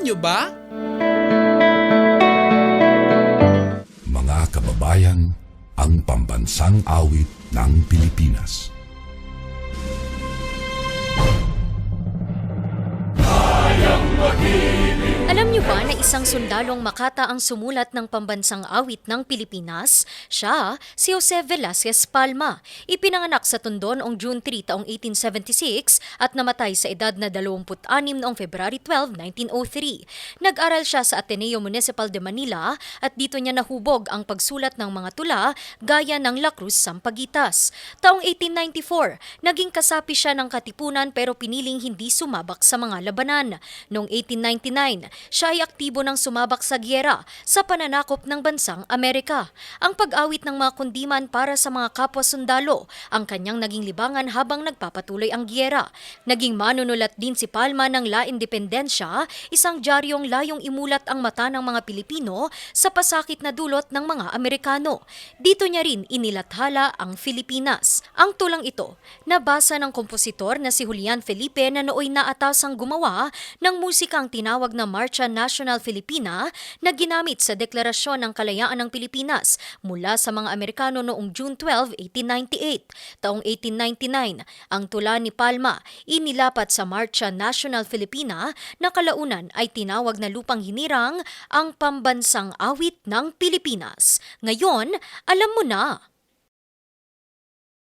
nyo ba? Mga kababayan, ang pambansang awit ng Pilipinas. Niyo ba na isang sundalong Makata ang sumulat ng pambansang awit ng Pilipinas? Siya, si Jose Velasquez Palma. Ipinanganak sa Tondo noong June 3 taong 1876 at namatay sa edad na 26 noong February 12, 1903. Nag-aral siya sa Ateneo Municipal de Manila at dito niya nahubog ang pagsulat ng mga tula gaya ng La Cruz Sampaguitas. Taong 1894, naging kasapi siya ng katipunan pero piniling hindi sumabak sa mga labanan. Noong 1899, siya ay aktibo ng sumabak sa gyera sa pananakop ng bansang Amerika. Ang pag-awit ng mga kundiman para sa mga kapwa sundalo ang kanyang naging libangan habang nagpapatuloy ang gyera. Naging manunulat din si Palma ng La Independencia, isang dyaryong layong imulat ang mata ng mga Pilipino sa pasakit na dulot ng mga Amerikano. Dito niya rin inilathala ang Filipinas. Ang tulang ito, nabasa ng kompositor na si Julian Felipe na nooy naatasang gumawa ng musikang tinawag na Marcha Nacional Filipina na ginamit sa Deklarasyon ng Kalayaan ng Pilipinas mula sa mga Amerikano noong June 12, 1898. Taong 1899, ang tula ni Palma inilapat sa Marcha Nacional Filipina na kalaunan ay tinawag na lupang hinirang ang pambansang awit ng Pilipinas. Ngayon, alam mo na.